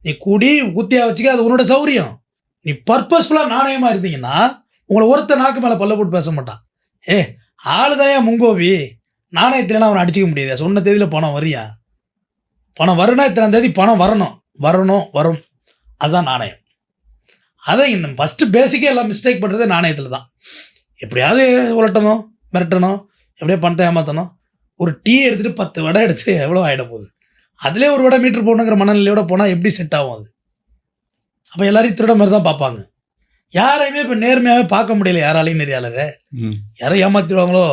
நீ கூடி குத்தியாக வச்சுக்க அது உன்னோட சௌரியம். நீ பர்பஸ்ஃபுல்லாக நாணயமாக இருந்தீங்கன்னா உங்களை ஒருத்த நாக்கு மேலே பல்ல போட்டு பேச மாட்டான். ஏ ஆளுதாயா முங்கோவி நாணயத்துலலாம் அவனை அடிச்சிக்க முடியாது சொன்ன தேதியில் பணம் வரியா? பணம் வரும்னா இத்தனாம் தேதி பணம் வரணும். வரணும் வரும். அதுதான் நாணயம். அதை இன்னும் ஃபஸ்ட்டு பேசிக்கே எல்லாம் மிஸ்டேக் பண்ணுறது நாணயத்தில் தான் எப்படியாவது உலட்டணும் மிரட்டணும் எப்படியோ பணத்தை ஏமாற்றணும் ஒரு டீ எடுத்துகிட்டு பத்து வடை எடுத்து எவ்வளோ ஆகிட போகுது? அதிலே ஒரு வடை மீட்டர் போகணுங்கிற மனநிலையோட போனால் எப்படி செட் ஆகும் அது? அப்போ எல்லாரையும் திருட மாதிரி தான் பார்ப்பாங்க. யாரையுமே இப்போ நேர்மையாகவே பார்க்க முடியல யாராலையும் நெறியாளரை. யாரும் ஏமாத்திடுவாங்களோ?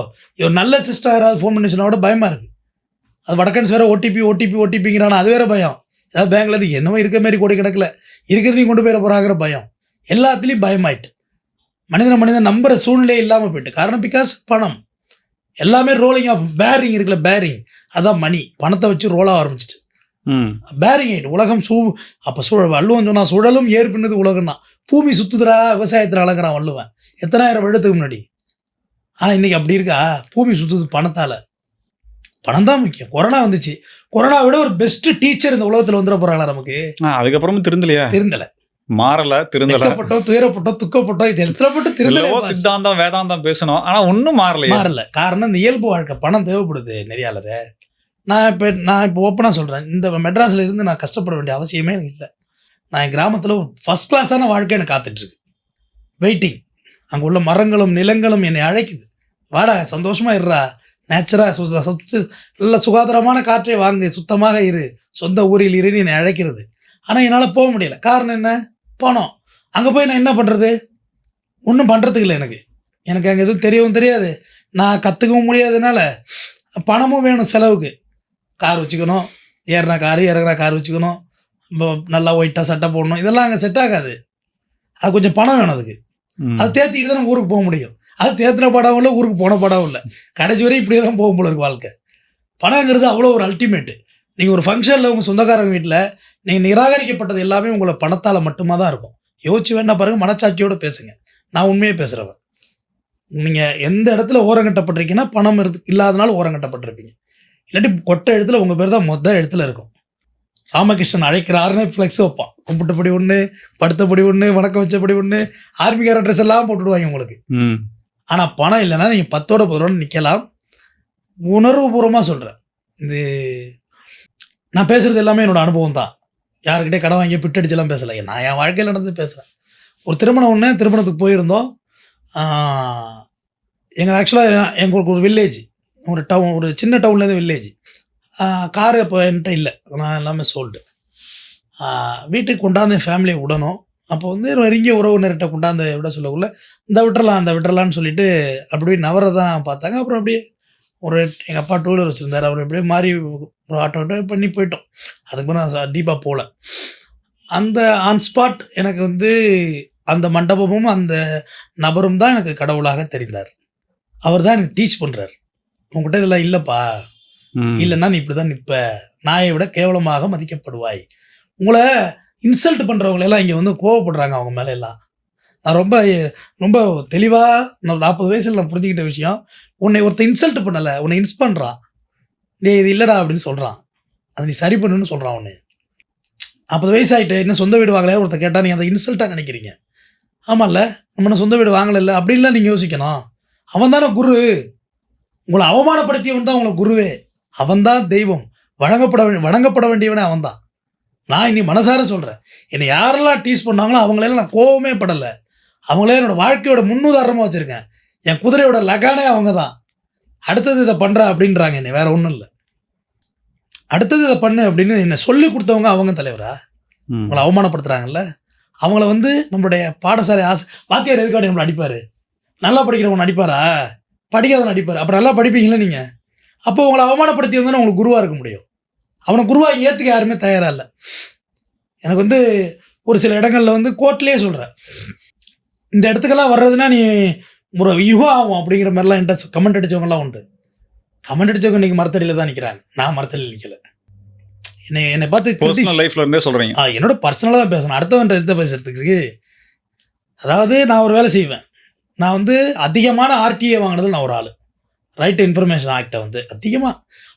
ஒரு நல்ல சிஸ்டர் யாராவது ஃபோன் பண்ணி கூட பயமாக இருக்குது அது வடக்கன்ஸ் வேறு ஓடிபி ஓடிபி ஓடிபிங்கிறானா அது வேற பயம். ஏதாவது பேங்க்ல இருந்து என்னவோ இருக்க மாதிரி கோடி கிடக்கல. இருக்கிறதையும் கொண்டு போயிட போகிறாங்கிற பயம். எல்லாத்துலேயும் பயமாயிட்டு. மனிதனை மனிதன் நம்புற சூழ்நிலை இல்லாமல் போயிட்டு. காரணம் பிகாஸ் பணம். எல்லாமே ரோலிங் ஆஃப் பேரிங் இருக்குல்ல பேரிங் அதான் மணி பணத்தை வச்சு ரோலாக ஆரம்பிச்சிட்டு ம். பேரிங் ஆயிட்டு. உலகம் சூ அப்போ சூழ வள்ளுவன் சொன்னா சுழலும் ஏற்பின்னது உலகம்னா பூமி சுத்துதுரா விவசாயத்தில் அழகிறான் வள்ளுவன். எத்தனாயிரம் வருடத்துக்கு முன்னாடி. ஆனால் இன்னைக்கு அப்படி இருக்கா? பூமி சுத்துது பணத்தால். பணம் தான் முக்கியம். கொரோனா வந்துச்சு. கொரோனா விட ஒரு பெஸ்ட் டீச்சர் இந்த உலகத்தில் வந்துட போறாங்களா நமக்கு? அதுக்கப்புறமும் திருந்தலையா? திருந்தல. மாறல திருந்தல. வெட்கப்பட்டோம் துயரப்பட்டோம் துக்கப்பட்டோம் இது எத்தனைப்பட்டு திருந்தல சித்தாந்தம் வேதாந்தம் பேசணும் ஆனா ஒண்ணும் மாறலையா. மாறல. காரணம் இந்த இயல்பு வாழ்க்கை. பணம் தேவைப்படுது நெறியாளரே. நான் இப்போ நான் இப்போ ஓப்பனாக சொல்கிறேன் இந்த மெட்ராஸில் இருந்து நான் கஷ்டப்பட வேண்டிய அவசியமே எனக்கு இல்லை. நான் என் கிராமத்தில் ஃபஸ்ட் கிளாஸான வாழ்க்கை எனக்கு காத்துட்ருக்கு. வெயிட்டிங் அங்கே உள்ள மரங்களும் நிலங்களும் என்னை அழைக்குது. வாடா சந்தோஷமாக இருடா. நேச்சராக சு சுத்து நல்ல சுகாதாரமான காற்றை வாங்கு சுத்தமாக இரு. சொந்த ஊரில் இருன்னு என்னை அழைக்கிறது. ஆனால் என்னால் போக முடியல. காரணம் என்ன? பணம். அங்கே போய் நான் என்ன பண்ணுறது ஒன்றும் பண்ணுறதுக்கு இல்லை எனக்கு. எனக்கு அங்கே எதுவும் தெரியவும் தெரியாது. நான் கற்றுக்கவும் முடியாதனால பணமும் வேணும் செலவுக்கு. கார் வச்சுக்கணும். ஏறினா கார் இறங்குனா கார் வச்சுக்கணும். நல்லா ஒயிட்டாக சட்டை போடணும். இதெல்லாம் அங்கே செட் ஆகாது. அது கொஞ்சம் பணம் வேணும் அதுக்கு. அது தேத்திட்டு தான் ஊருக்கு போக முடியும். அது தேத்தின படம் இல்லை ஊருக்கு போன படம் இல்லை. கடைசி வரை இப்படியே தான் போகும் போல இருக்கு வாழ்க்கை. பணங்கிறது அவ்வளோ ஒரு அல்டிமேட்டு நீங்கள் ஒரு ஃபங்க்ஷனில் உங்கள் சொந்தக்காரங்க வீட்டில் நீங்கள் நிராகரிக்கப்பட்டது எல்லாமே உங்களை பணத்தால் மட்டுமா தான் இருக்கும். யோசிச்சு வேணா பாருங்க மனச்சாட்சியோட பேசுங்க. நான் உண்மையே பேசுகிறவன் நீங்கள் எந்த இடத்துல ஓரங்கட்டப்பட்டிருக்கீங்கன்னா பணம் இருந்து இல்லாதனால ஓரங்கட்டப்பட்டிருப்பீங்க இல்லாட்டி கொட்டை இடத்துல உங்கள் பேர் தான் மொத்த இடத்துல இருக்கும். ராமகிருஷ்ணன் அழைக்கிறாருன்னு ஃப்ளெக்ஸ் வைப்பான். கும்பிட்டபடி ஒன்று படுத்தபடி ஒன்று வணக்கம் வச்சபடி ஒன்று ஆர்மிக்கார ட்ரெஸ் எல்லாம் போட்டுடுவாங்க உங்களுக்கு. ஆனால் பணம் இல்லைன்னா நீங்கள் பத்தோட பதினோட நிற்கலாம் உணர்வுபூர்வமாக சொல்கிறேன் இது நான் பேசுகிறது எல்லாமே என்னோட அனுபவம் தான் யாருக்கிட்டே கடை வாங்கி பிட்டடிச்செல்லாம் பேசலை. நான் என் வாழ்க்கையில் நடந்து பேசுகிறேன் ஒரு திருமணம் ஒன்று திருமணத்துக்கு போயிருந்தோம். எங்கள் ஆக்சுவலாக எங்களுக்கு ஒரு வில்லேஜ் ஒரு டவுன் ஒரு சின்ன டவுன்லேருந்து வில்லேஜ் காரு இப்போ என்கிட்ட இல்லை. நான் எல்லாமே சோல்டு வீட்டுக்கு கொண்டாந்து ஃபேமிலியை விடணும். அப்போ வந்து நெருங்கிய உறவினர்கிட்ட கொண்டாந்து விட சொல்லக்குள்ள இந்த விட்டுறலாம் அந்த விட்டுறலான்னு சொல்லிட்டு அப்படியே நவரை தான் பார்த்தாங்க. அப்புறம் அப்படியே ஒரு எங்கள் அப்பா டூ வீலர் வச்சுருந்தார். அவர் அப்படியே மாறி ஒரு ஆட்டோ பண்ணி போயிட்டோம். அதுக்கு நான் டீப்பாக போகல அந்த ஆன் ஸ்பாட் எனக்கு வந்து அந்த மண்டபமும் அந்த நபரும் தான் எனக்கு கடவுளாக தெரிந்தார். அவர் தான் எனக்கு டீச் பண்ணுறார் உங்ககிட்ட இதெல்லாம் இல்லைப்பா. இல்லைன்னா நீ இப்படி தான் நிற்ப நாயை விட கேவலமாக மதிக்கப்படுவாய். உங்களை இன்சல்ட் பண்ணுறவங்க எல்லாம் இங்கே வந்து கோவப்படுறாங்க அவங்க மேலே எல்லாம். நான் ரொம்ப ரொம்ப தெளிவாக நான் நாற்பது வயசில் நான் புரிஞ்சுக்கிட்ட விஷயம். உன்னை ஒருத்தன் இன்சல்ட் பண்ணலை உன்னை இன்ஸ் பண்ணுறான் டேய் இது இல்லைடா அப்படின்னு சொல்கிறான் அதை நீ சரி பண்ணுன்னு சொல்கிறான் உன்னை. நாற்பது வயசாகிட்டு என்ன சொந்த வீடு வாங்கலையா? ஒருத்தர் கேட்டால் நீங்கள் அதை இன்சல்ட்டாக நினைக்கிறீங்க. ஆமாம்ல நம்ம என்ன சொந்த வீடு வாங்கலைல்ல அப்படின்லாம் நீங்கள் யோசிக்கணும். அவன் தானே குரு. உங்களை அவமானப்படுத்தியவன் தான் உங்களை குருவே. அவன்தான் தெய்வம். வழங்கப்பட வணங்கப்பட வேண்டியவனே அவன் தான். நான் இனி மனசார சொல்கிறேன் என்னை யாரெல்லாம் டீஸ் பண்ணாங்களோ அவங்களெல்லாம் நான் கோவமே படலை. அவங்களே என்னோடய வாழ்க்கையோட முன்னுதாரணமாக வச்சுருக்கேன். என் குதிரையோட லகானே அவங்க தான் அடுத்தது இதை பண்ணுற அப்படின்றாங்க என்னை வேற ஒன்றும் இல்லை. அடுத்தது இதை பண்ணு அப்படின்னு என்னை சொல்லி கொடுத்தவங்க அவங்க தலைவரா. உங்களை அவமானப்படுத்துறாங்கல்ல? அவங்கள வந்து நம்மளுடைய பாடசாலை ஆசை வாத்தியார் எதுக்காக நம்மளை அடிப்பார்? நல்லா படிக்கிறவங்க அடிப்பாரா படிக்காதவன் அடிப்பார் அப்புறம் நல்லா படிப்பீங்களா நீங்கள் அப்போ உங்களை அவமானப்படுத்தி வந்தானே உங்களுக்கு குருவாக இருக்க முடியும். அவனை குருவாக ஏற்றுக்க யாருமே தயாராக இல்லை. எனக்கு வந்து ஒரு சில இடங்களில் வந்து கோர்ட்லேயே சொல்கிறேன் இந்த இடத்துக்கெல்லாம் வர்றதுன்னா நீ ஒரு யுகம் ஆகும் அப்படிங்கிற மாதிரிலாம் என்கிட்ட கமெண்ட் அடித்தவங்கலாம் உண்டு. கமெண்ட் அடித்தவங்க இன்றைக்கி மரத்தடியில் தான் நிற்கிறாங்க நான் மரத்தடியில் நிற்கல என்னை என்னை பார்த்து லைஃப்ல இருந்தே சொல்றீங்க. ஆ என்னோட பர்சனலாக தான் பேசணும். அடுத்தவன்ட்ட எந்த பேசுறதுக்கு இருக்கு? அதாவது நான் ஒரு வேலை செய்வேன். நான் வந்து அதிகமான ஆர்டிஏ வாங்கினது நான் ஒரு ஆள். ரைட் இன்ஃபர்மேஷன் ஆக்டை வந்து அதிகமாக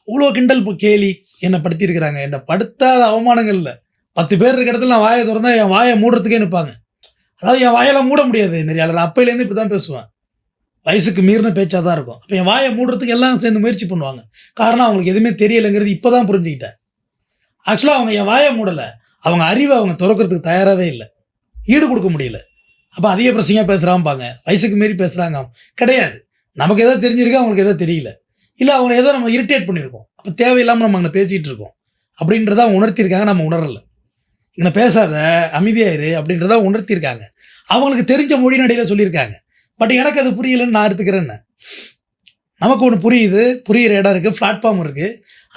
அவ்வளோ கிண்டல் கேலி என்னை படுத்தியிருக்கிறாங்க என்னை படுத்தாத அவமானங்கள் இல்லை. பத்து பேர் இருக்க இடத்துல நான் வாயை திறந்தா என் வாயை மூடுறதுக்கே நிற்பாங்க. அதாவது என் வாயெல்லாம் மூட முடியாது. நிறைய நான் அப்பையிலேருந்து இப்படி தான் பேசுவேன். வயசுக்கு மீறின பேச்சாக தான் இருக்கும். அப்போ என் வாயை மூடுறதுக்கு எல்லாம் சேர்ந்து முயற்சி பண்ணுவாங்க. காரணம் அவங்களுக்கு எதுவுமே தெரியலைங்கிறது இப்போ தான் புரிஞ்சுக்கிட்டேன் ஆக்சுவலாக அவங்க என் வாயை மூடலை. அவங்க அறிவை அவங்க திறக்கிறதுக்கு தயாராகவே இல்லை. ஈடு கொடுக்க முடியல. அப்போ அதிக பிரசங்காக பேசுகிறாம்பாங்க வயசுக்கு மீறி பேசுகிறாங்க கிடையாது. நமக்கு எதோ தெரிஞ்சிருக்கு அவங்களுக்கு எதோ தெரியல. இல்லை அவங்களை ஏதோ நம்ம இரிட்டேட் பண்ணியிருக்கோம். அப்போ தேவையில்லாமல் நம்ம அங்கே பேசிகிட்டு இருக்கோம். அப்படின்றத அவங்க உணர்த்தியிருக்காங்க நம்ம உணரலை. இங்கே பேசாத அமைதியாயிரு அப்படின்றத உணர்த்தியிருக்காங்க. அவங்களுக்கு தெரிஞ்ச மொழி நடையில் சொல்லியிருக்காங்க. பட் எனக்கு அது புரியலன்னு நான் எடுத்துக்கிறேன்னு நமக்கு ஒன்று புரியுது புரிகிற இடம் இருக்குது பிளாட்ஃபார்ம் இருக்குது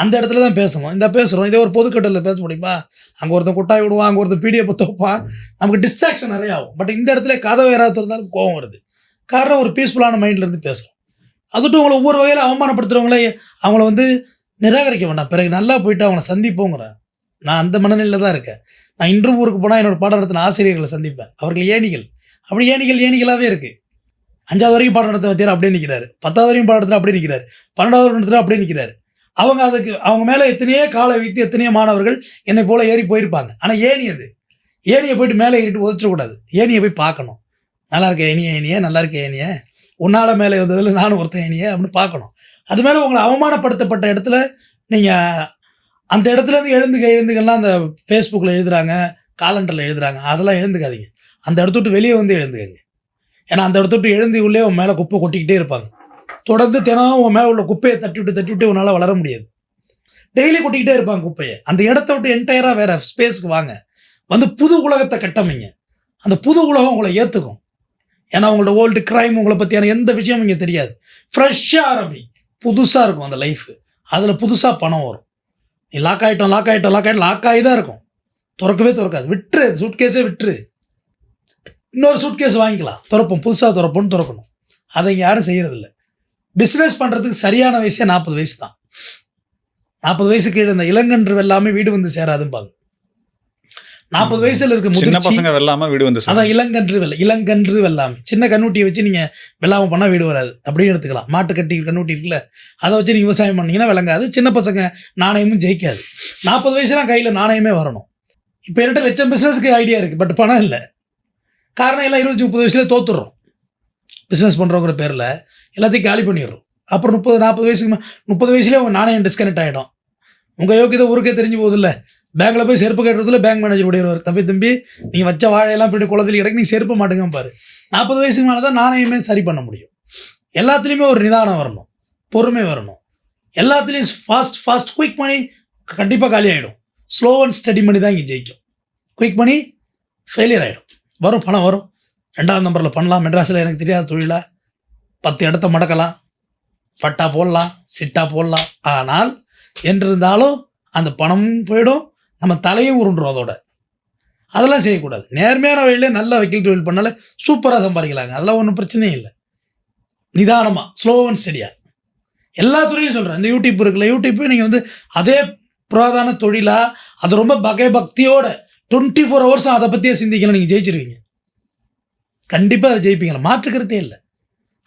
அந்த இடத்துல தான் பேசணும் இந்த பேசுகிறோம் இதே ஒரு பொதுக்கட்டலில் பேச முடியுமா? அங்கே ஒருத்தன் கொட்டாய் விடுவான் அங்கே ஒருத்தன் பிடிஎஃப் வைப்பான் நமக்கு டிஸ்ட்ராக்ஷன் நிறைய ஆகும். பட் இந்த இடத்துல கதவை யாராவது இருந்தாலும் கோவம் வருது. காரணம் ஒரு பீஸ்ஃபுல்லான மைண்ட்லேருந்து பேசுகிறோம் அதுட்டும் உங்களை ஒவ்வொரு வகையில் அவமானப்படுத்துகிறவங்களே அவங்கள வந்து நிராகரிக்க வேண்டாம். பிறகு நல்லா போயிட்டு அவங்கள சந்திப்போங்கிறேன் நான் அந்த மனநிலையில் தான் இருக்கேன். நான் இன்றும் ஊருக்கு போனால் என்னோட பாடம் நடத்தின ஆசிரியர்களை சந்திப்பேன். அவர்கள் ஏணிகள். அப்படி ஏணிகள் ஏணிகளாகவே இருக்குது அஞ்சாவது வரைக்கும் பாடம் நடத்த வைத்தியார் அப்படியே நிற்கிறாரு பத்தாவது வரைக்கும் பாடம் நடத்துகிற அப்படியே நிற்கிறாரு பன்னெண்டாவது நடத்துகிற அப்படியே நிற்கிறாரு அவங்க அதுக்கு அவங்க மேலே எத்தனையோ காலை வைத்து எத்தனையோ மாணவர்கள் என்னை போல் ஏறி போயிருப்பாங்க. ஆனால் ஏணி அது. ஏணியை போயிட்டு மேலே ஏறிட்டு உதச்சிடக்கூடாது ஏணியை போய் பார்க்கணும். நல்லா இருக்க ஏனிய ஏனியே நல்லா இருக்க ஏனிய உன்னால் மேலே வந்ததில் நானும் ஒருத்தன் ஏனியே அப்படின்னு பார்க்கணும். அது மேலே உங்களை அவமானப்படுத்தப்பட்ட இடத்துல நீங்கள் அந்த இடத்துலேருந்து எழுந்துக்க எழுந்துக்கெல்லாம் அந்த ஃபேஸ்புக்கில் எழுதுகிறாங்க காலண்டரில் எழுதுகிறாங்க அதெல்லாம் எழுந்துக்காதீங்க. அந்த இடத்த விட்டு வெளியே வந்து எழுந்துக்கங்க. ஏன்னா அந்த இடத்த விட்டு எழுந்தி உள்ளே உன் மேலே குப்பை கொட்டிக்கிட்டே இருப்பாங்க. தொடர்ந்து தினம் உன் மேலே உள்ள குப்பையை தட்டி விட்டு தட்டி விட்டு உன்னால் வளர முடியாது. டெய்லி கொட்டிக்கிட்டே இருப்பாங்க குப்பையை. அந்த இடத்த விட்டு என்டையராக வேறு ஸ்பேஸ்க்கு வாங்க. வந்து புது உலகத்தை கட்டமைங்க. அந்த புது உலகம் உங்களை ஏற்றுக்கும் ஏன்னா உங்களோட ஓல்டு கிரைம் உங்களை பற்றியான எந்த விஷயமும் இங்கே தெரியாது. ஃப்ரெஷ்ஷாக ஆரம்பி புதுசாக இருக்கும் அந்த லைஃபு அதில் புதுசாக பணம் வரும். நீ லாக் ஆகிட்டோம் லாக் ஆகிட்டோம் லாக் ஆகிட்டோம் லாக் ஆகி தான் இருக்கும். திறக்கவே திறக்காது. விட்டுரு சூட்கேஸே விட்டுரு. இன்னொரு சூட்கேஸ் வாங்கிக்கலாம். திறப்போம். புதுசாக திறப்போம்னு திறக்கணும். அதை இங்கே யாரும் செய்கிறதில்ல பிஸ்னஸ் பண்ணுறதுக்கு சரியான வயசே நாற்பது வயசு தான். நாற்பது வயசு கீழே இந்த இளங்கன்று எல்லாமே வீடு வந்து சேராதும்பாங்க நாற்பது வயசுல இருக்க முதிர்ச்சி பசங்க வெல்லாம வீடு வந்து. அதான் இளங்கன்று வெள்ள இளங்கன்று வெள்ளாமை. சின்ன கண்ணூட்டியை வச்சு நீங்கள் வெள்ளாமை பண்ணால் வீடு வராது. அப்படியே எடுத்துக்கலாம். மாட்டு கட்டி கண்ணூட்டி இருக்குல்ல அதை வச்சு நீங்கள் விவசாயம் பண்ணீங்கன்னா விளங்காது. சின்ன பசங்க நாணயமும் ஜெயிக்காது. நாற்பது வயசுலாம் கையில் நாணயமே வரணும். இப்போ என்கிட்ட லட்சம் பிஸ்னஸ்க்கு ஐடியா இருக்குது பட் பணம் இல்லை. காரணம் எல்லாம் இருபத்தி முப்பது வயசுல தோத்துடுறோம். பிஸ்னஸ் பண்ணுறோங்கிற பேரில் எல்லாத்தையும் காலி பண்ணிடுறோம். அப்புறம் முப்பது நாற்பது வயசுக்கு மே- முப்பது வயசுலேயே உங்கள் நாணயம் டிஸ்கனெக்ட் ஆகிடும் உங்கள் யோக்கியதை ஊருக்கே தெரிஞ்சு போகுதில்ல. பேங்க்கில் போய் செருப்பு கட்டுறதுல பேங்க் மேனேஜர் பண்ணிடுவார் தம்பி தம்பி நீங்கள் வச்ச வாழையெல்லாம் போய்ட்டு குளத்தில் இடக்கு நீங்கள் செருப்பு மாட்டுங்க பாரு நாற்பது வயசுக்கு மேலே தான் நாணயமே சரி பண்ண முடியும். எல்லாத்துலேயுமே ஒரு நிதானம் வரணும். பொறுமை வரணும். எல்லாத்துலேயும் ஃபாஸ்ட் ஃபாஸ்ட் குயிக் மணி கண்டிப்பாக காலி ஆகிடும் ஸ்லோ அண்ட் ஸ்டடி மணி தான் இங்கே ஜெயிக்கும். குயிக் மணி ஃபெயிலியர் ஆகிடும் வரும் பணம் வரும். ரெண்டாவது நம்பரில் பண்ணலாம். மெட்ராஸில் எனக்கு தெரியாத தொழிலாக பத்து இடத்த மடக்கலாம். பட்டா போடலாம் சிட்டா போடலாம். ஆனால் என்றிருந்தாலும் அந்த பணமும் போயிடும். நம்ம தலையும் உருண்டுரும் அதோட. அதெல்லாம் செய்யக்கூடாது. நேர்மையான வழியிலே நல்ல வக்கீல் தொழில் பண்ணாலே சூப்பராக சம்பாதிக்கலாங்க. அதெல்லாம் ஒன்றும் பிரச்சனையே இல்லை. நிதானமாக ஸ்லோ அண்ட் ஸ்டடியாக எல்லா துறையும் சொல்கிறேன் இந்த யூடியூப் இருக்குல்ல யூடியூப்பு நீங்கள் வந்து அதே புராதான தொழிலாக அது ரொம்ப பகை பக்தியோட டுவெண்ட்டி ஃபோர் ஹவர்ஸும் அதை பற்றியே சிந்திக்கலாம் நீங்கள் ஜெயிச்சிருவீங்க. கண்டிப்பாக அதை ஜெயிப்பீங்களா மாற்றுக்கிறதே இல்லை.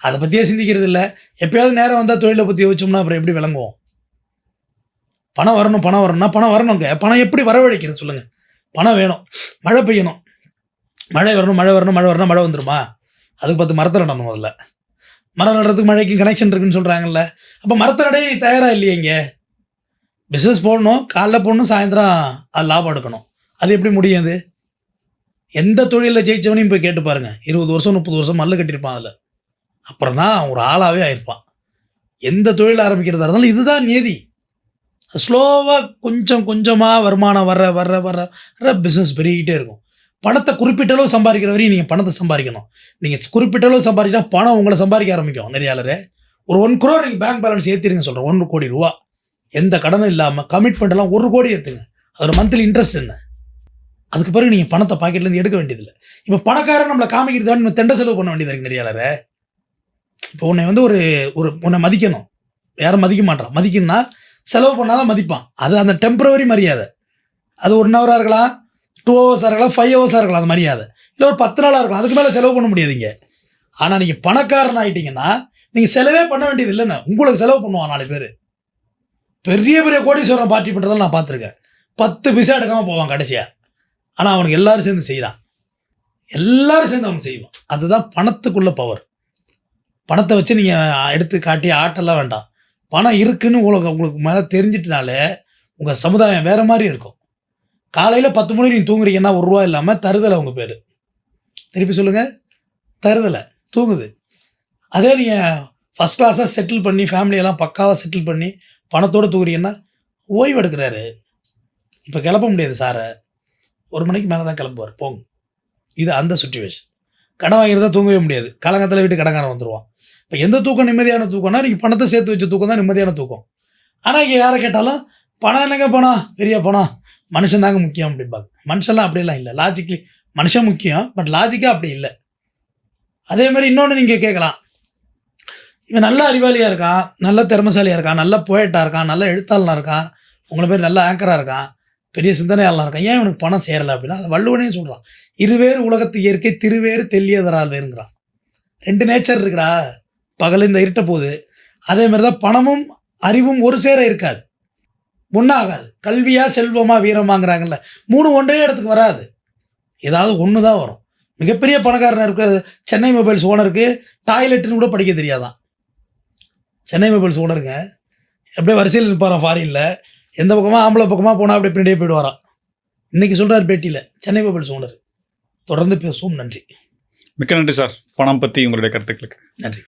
அதை பற்றியே சிந்திக்கிறது இல்லை. எப்பயாவது நேரம் வந்தால் தொழிலை பற்றி யோசிச்சோம்னா அப்புறம் எப்படி விளங்குவோம்? பணம் வரணும் பணம் வரணும்னா பணம் வரணுங்க. பணம் எப்படி வரவழைக்கிறது சொல்லுங்கள் பணம் வேணும். மழை பெய்யணும். மழை வரணும் மழை வரணும் மழை வரணும் மழை வந்துருமா? அதுக்கு பார்த்து மரத்தை நடணும் முதல்ல. மரம் நடுறதுக்கு மழைக்கு கனெக்ஷன் இருக்குன்னு சொல்கிறாங்கல்ல அப்போ மரத்தை நடைய நீ தயாராக இல்லையே இங்கே? பிஸ்னஸ் போடணும் காலைல போடணும் சாயந்தரம் அது லாபம் எடுக்கணும் அது எப்படி முடியும் அது? எந்த தொழிலில் ஜெயிச்சவனையும் போய் கேட்டு பாருங்கள் இருபது வருஷம் முப்பது வருஷம் மல்லு கட்டியிருப்பான் அதில். அப்புறம் தான் ஒரு ஆளாகவே ஆயிருப்பான். எந்த தொழில் ஆரம்பிக்கிறதா இருந்தாலும் இதுதான் நியதி ஸ்லோவாக கொஞ்சம் கொஞ்சமாக வருமானம் வர்ற வர்ற வர்ற பிஸ்னஸ் பெருகிட்டே இருக்கும். பணத்தை குறிப்பிட்ட அளவு சம்பாதிக்கிற வரையும் நீங்கள் பணத்தை சம்பாதிக்கணும். நீங்கள் குறிப்பிட்ட அளவு சம்பாதிக்கிட்டா பணம் உங்களை சம்பாதிக்க ஆரம்பிக்கும். நிறையாளரே ஒரு ஒன் குரோர் நீங்கள் பேங்க் பேலன்ஸ் ஏற்றிருங்க சொல்கிறேன் ஒன்று கோடி ரூபா. எந்த கடனும் இல்லாமல் கமிட்மெண்ட்லாம் ஒரு கோடி ஏற்றுங்க அதோட மந்த்லி இன்ட்ரெஸ்ட் என்ன? அதுக்கு பிறகு நீங்கள் பணத்தை பாக்கெட்லேருந்து எடுக்க வேண்டியதில்லை. இப்போ பணக்காரன் நம்மளை காமிக்கிறது நம்ம தெண்ட செலவு பண்ண வேண்டியது இருக்கு நிறைய இப்போ உன்னை வந்து ஒரு ஒரு உன்னை மதிக்கணும். யாரும் மதிக்க மாட்டான் மதிக்கணும்னா செலவு பண்ணாதான் மதிப்பான். அது அந்த டெம்பரவரி மரியாதை. அது ஒன் ஹவராக இருக்கலாம் டூ ஹவர்ஸாக இருக்கலாம் ஃபைவ் ஹவர்ஸாக இருக்கலாம் அந்த மரியாதை. இல்லை ஒரு பத்து நாளாக இருக்கலாம். அதுக்கு மேலே செலவு பண்ண முடியாதுங்க ஆனால் நீங்கள் பணக்காரன் ஆகிட்டீங்கன்னா நீங்கள் செலவே பண்ண வேண்டியது இல்லைண்ணே உங்களுக்கு செலவு பண்ணுவான் நாலு பேர். பெரிய பெரிய கோடீஸ்வரன் பார்ட்டி பண்ணுறதெல்லாம் நான் பார்த்துருக்கேன். பத்து பிசா எடுக்காமல் போவான் கடைசியாக ஆனால் அவனுக்கு எல்லாரும் சேர்ந்து செய்கிறான் எல்லாரும் சேர்ந்து அவன் செய்வான். அதுதான் பணத்துக்குள்ள பவர் பணத்தை வச்சு நீங்கள் எடுத்து காட்டி ஆட்டெல்லாம் வேண்டாம். பணம் இருக்குன்னு உங்களுக்கு உங்களுக்கு மேலே தெரிஞ்சிட்டனாலே உங்கள் சமுதாயம் வேறு மாதிரி இருக்கும். காலையில் பத்து மணி நீங்கள் தூங்குறீங்கன்னா ஒரு ரூபா இல்லாமல் தருதலை உங்கள் பேர். திருப்பி சொல்லுங்கள் தருதலை தூங்குது. அதே நீங்கள் ஃபஸ்ட் கிளாஸாக செட்டில் பண்ணி ஃபேமிலியெல்லாம் பக்காவாக செட்டில் பண்ணி பணத்தோடு தூங்குறீங்கன்னா ஓய்வு எடுக்கிறாரு. இப்போ கிளப்ப முடியாது சாரை ஒரு மணிக்கு மேலே தான் கிளம்புவார். போங்க. இது அந்த சுச்சுவேஷன் கடன் வாங்கிறதா தூங்கவே முடியாது. கலங்கத்தில் வீட்டு கடங்காரன் வந்துடுவான் இப்போ எந்த தூக்கம் நிம்மதியான தூக்கம்னா நீங்கள் பணத்தை சேர்த்து வச்ச தூக்கம் தான் நிம்மதியான தூக்கம். ஆனால் இங்கே யாரை கேட்டாலும் பணம் என்னங்க பணம்? பெரிய பணம். மனுஷன் தாங்க முக்கியம் அப்படிம்பாங்க மனுஷன்லாம் அப்படிலாம் இல்லை. லாஜிக்லி மனுஷன் முக்கியம் பட் லாஜிக்காக அப்படி இல்லை. அதே மாதிரி இன்னொன்று நீங்கள் கேட்கலாம். இவன் நல்ல அறிவாளியாக இருக்கான் நல்ல திறமசாலியாக இருக்கான் நல்ல போயட்டாக இருக்கான் நல்ல எழுத்தாளனாக இருக்கான் உங்களை பேர் நல்ல ஆங்கராக இருக்கான். பெரிய சிந்தனையாளனாக இருக்கும் ஏன் இவனுக்கு பணம் சேரலை அப்படின்னா அதை வள்ளுவனே சொல்கிறான் இருவேறு உலகத்து இயற்கை திருவேறு தெல்லியதரால் வேறுங்கிறான். ரெண்டு நேச்சர் இருக்குடா. பகல் இந்த இருட்ட போகுது அதே மாதிரி தான் பணமும் அறிவும் ஒரு சேர இருக்காது. ஒன்றாகாது கல்வியா செல்வமா வீரமாங்கிறாங்கல்ல. மூணு ஒன்றே இடத்துக்கு வராது. ஏதாவது ஒன்று தான் வரும். மிகப்பெரிய பணக்காரனாக இருக்க சென்னை மொபைல்ஸ் ஓனருக்கு டாய்லெட்டுன்னு கூட படிக்க தெரியாதான். சென்னை மொபைல்ஸ் ஓனருங்க அப்படியே வரிசையில் நிற்பாரான் ஃபாரினில் எந்த பக்கமாக ஆம்பளை பக்கமாக போனால் அப்படியே பின்னாடியே போயிடுவாராம். இன்னைக்கு சொல்கிறார் பேட்டியில் சென்னை மொபைல்ஸ் ஓனர் தொடர்ந்து பேசுவோம். நன்றி. மிக்க நன்றி சார். பணம் பற்றி உங்களுடைய கருத்துக்களுக்கு. நன்றி.